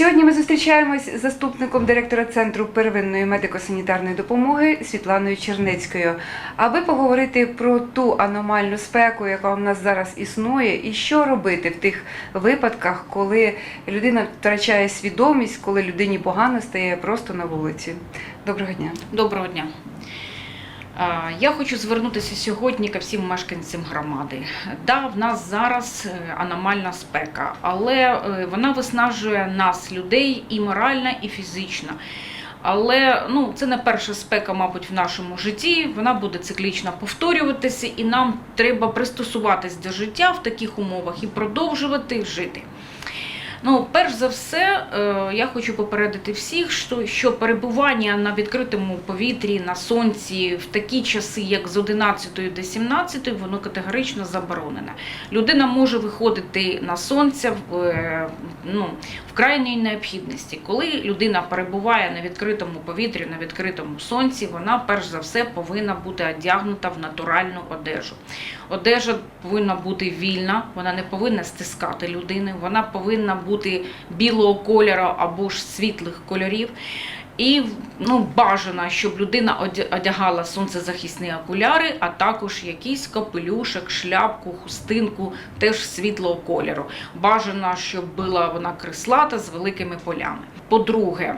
Сьогодні ми зустрічаємось з заступником директора Центру первинної медико-санітарної допомоги Світланою Чернецькою, аби поговорити про ту аномальну спеку, яка у нас зараз існує, і що робити в тих випадках, коли людина втрачає свідомість, коли людині погано стає просто на вулиці. Доброго дня. Доброго дня. Я хочу звернутися сьогодні ко всім мешканцям громади. Да, в нас зараз е, аномальна спека, але е, вона виснажує нас, людей, і морально, і фізично. Але ну, це не перша спека, мабуть, в нашому житті. Вона буде циклічно повторюватися, і нам треба пристосуватись до життя в таких умовах і продовжувати жити. Ну, перш за все, е, я хочу попередити всіх, що, що перебування на відкритому повітрі, на сонці в такі часи, як з 11 до 17, воно категорично заборонене. Людина може виходити на сонце в, е, ну, крайній необхідності. Коли людина перебуває на відкритому повітрі, на відкритому сонці, вона перш за все повинна бути одягнута в натуральну одежу. Одежа повинна бути вільна, вона не повинна стискати людини, вона повинна бути білого кольору або ж світлих кольорів. І ну, бажано, щоб людина одя- одягала сонцезахисні окуляри, а також якийсь капелюшок, шляпку, хустинку теж світлого кольору. Бажано, щоб була вона креслата з великими полями. По-друге,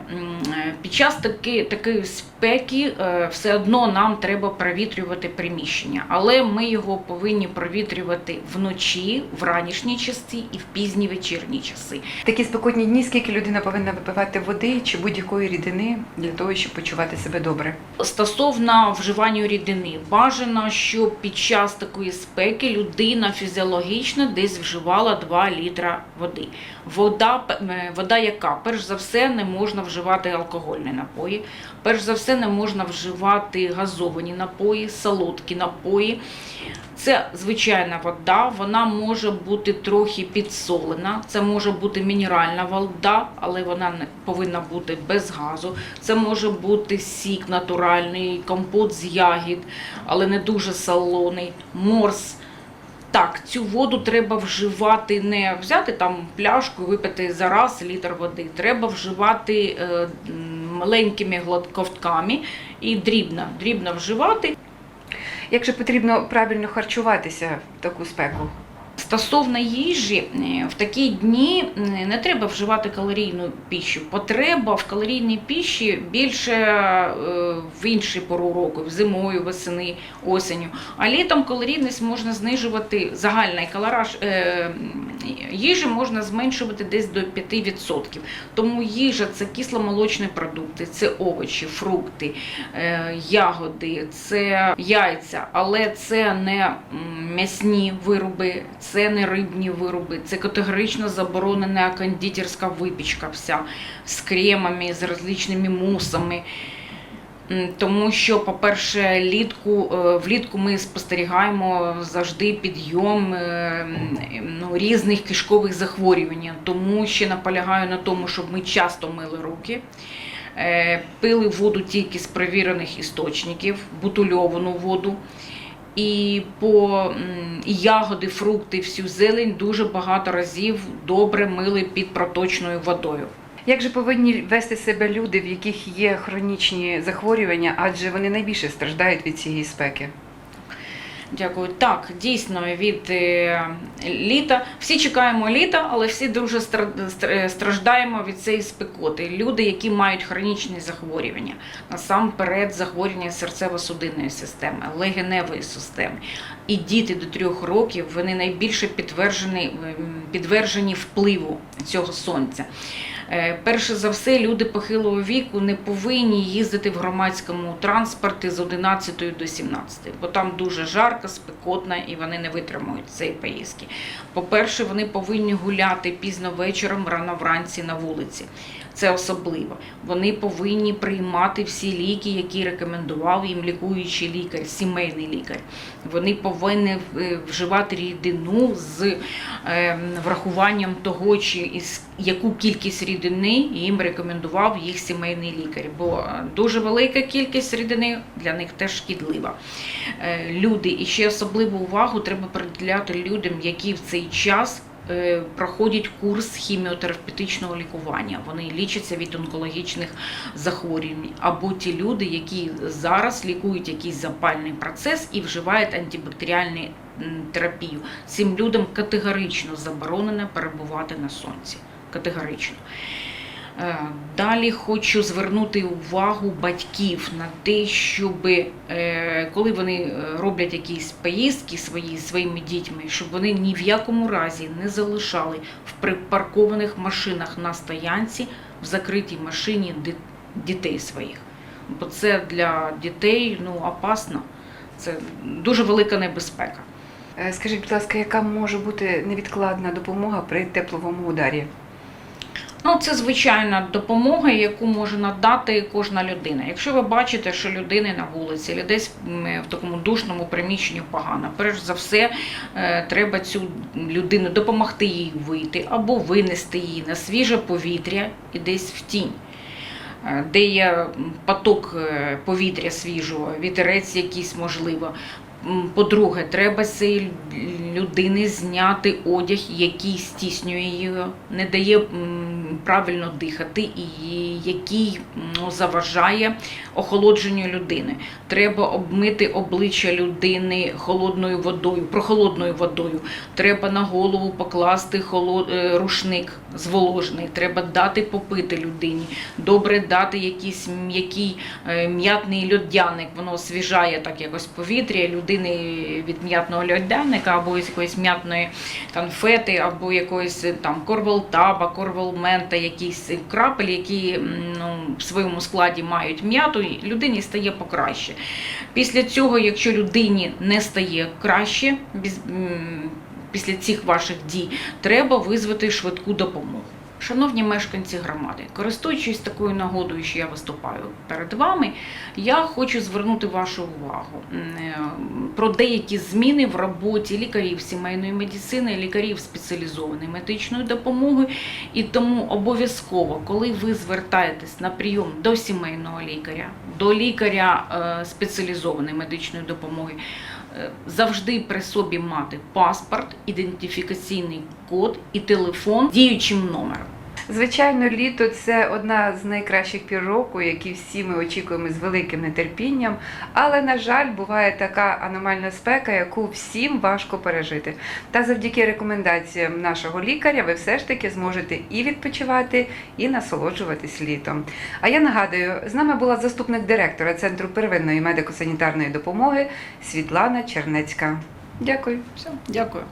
е, під час таки, такої спеки е, все одно нам треба провітрювати приміщення, але ми його повинні провітрювати вночі, в ранішні часи і в пізні вечірні часи. Такі спекотні дні, скільки людина повинна випивати води чи будь-якої рідини для того, щоб почувати себе добре. Стосовно вживання рідини, бажано, щоб під час такої спеки людина фізіологічно десь вживала 2 літра води. Вода, е, вода яка? Перш за все, не можна вживати алкогольні напої, перш за все, не можна вживати газовані напої, солодкі напої. Це звичайна вода, вона може бути трохи підсолена. Це може бути мінеральна вода, але вона не повинна бути без газу. Це може бути сік натуральний, компот з ягід, але не дуже солоний, морс. Так, цю воду треба вживати, не взяти там пляшку і випити за раз літр води. Треба вживати е, маленькими глотковтками і дрібно, дрібно вживати. Як же потрібно правильно харчуватися в таку спеку? Стосовно їжі, е, в такі дні е, не треба вживати калорійну піщу. Потреба в калорійній піші більше е, в інші пору року, зимою, весени, осеню. А літом калорійність можна знижувати, загальний калораж їжі можна зменшувати десь до 5%. Тому їжа це кисломолочні продукти, це овочі, фрукти, е, ягоди, це яйця, але це не м'ясні вироби, це не рибні вироби, це категорично заборонена кондитерська випічка вся з кремами, з различними мусами. Тому що, по-перше, літку, е, влітку ми спостерігаємо завжди підйом е, ну, різних кишкових захворювань. Тому ще наполягаю на тому, щоб ми часто мили руки. Е, Пили воду тільки з перевірених істочників, бутильовану воду. І по і ягоди, фрукти, всю зелень дуже багато разів добре мили під проточною водою. Як же повинні вести себе люди, в яких є хронічні захворювання, адже вони найбільше страждають від цієї спеки? Дякую. Так, дійсно, від е, літа. Всі чекаємо літа, але всі дуже стра- стра- страждаємо від цієї спекоти. Люди, які мають хронічні захворювання, насамперед захворювання серцево-судинної системи, легеневої системи. І діти до трьох років вони найбільше підтверджені, підтверджені впливу цього сонця. Е, Перше за все, люди похилого віку не повинні їздити в громадському транспорті з 11 до 17, бо там дуже жарко, спекотно і вони не витримують цієї поїздки. По-перше, вони повинні гуляти пізно вечором, рано вранці на вулиці. Це особливо. Вони повинні приймати всі ліки, які рекомендував їм лікуючий лікар, сімейний лікар. Вони повинні е, вживати рідину з е, врахуванням того, чи яку кількість рідини їм рекомендував їх сімейний лікар. Бо е, дуже велика кількість рідини для них теж шкідлива. Е, Люди, і ще особливу увагу треба приділяти людям, які в цей час е, проходять курс хіміотерапевтичного лікування. Вони лічаться від онкологічних захворювань, або ті люди, які зараз лікують якийсь запальний процес і вживають антибактеріальну терапію. Цим людям категорично заборонено перебувати на сонці. Категорично. Е, Далі хочу звернути увагу батьків на те, щоб е, коли вони е, роблять якісь поїздки свої своїми дітьми, щоб вони ні в якому разі не залишали в припаркованих машинах на стоянці в закритій машині дітей своїх. Бо це для дітей ну, опасно. Це дуже велика небезпека. Скажіть, будь ласка, яка може бути невідкладна допомога при тепловому ударі? Ну, це звичайна допомога, яку може надати кожна людина. Якщо ви бачите, що людини на вулиці, або десь в такому душному приміщенні погано, перш за все е, треба цю людину допомогти їй вийти або винести її на свіже повітря і десь в тінь. е, Де є поток е, повітря свіжого, вітерець якийсь можливо. По-друге, треба з цієї людини зняти одяг, який стіснює її, не дає правильно дихати і який м, заважає охолодженню людини. Треба обмити обличчя людини холодною водою, прохолодною водою. Треба на голову покласти холод... е, рушник зволожений. Треба дати попити людині. Добре дати якийсь м'який е, м'ятний льодяник. Воно освіжає так якось повітря людини від м'ятного льодяника або якоїсь м'ятної конфети, або якоїсь е, там корвалтаба, корвалмента, якісь крапель, які ну, в своєму складі мають м'яту, людині стає покраще. Після цього, якщо людині не стає краще, після цих ваших дій, треба визвати швидку допомогу. Шановні мешканці громади, користуючись такою нагодою, що я виступаю перед вами, я хочу звернути вашу увагу е, про деякі зміни в роботі лікарів сімейної медицини, лікарів спеціалізованої медичної допомоги. І тому обов'язково, коли ви звертаєтесь на прийом до сімейного лікаря, до лікаря е, спеціалізованої медичної допомоги, завжди при собі мати паспорт, ідентифікаційний код і телефон діючим номером. Звичайно, літо це одна з найкращих пір року, які всі ми очікуємо з великим нетерпінням. Але, на жаль, буває така аномальна спека, яку всім важко пережити. Та завдяки рекомендаціям нашого лікаря ви все ж таки зможете і відпочивати, і насолоджуватись літом. А я нагадую, з нами була заступник директора Центру первинної медико-санітарної допомоги Світлана Чернецька. Дякую. Все, дякую.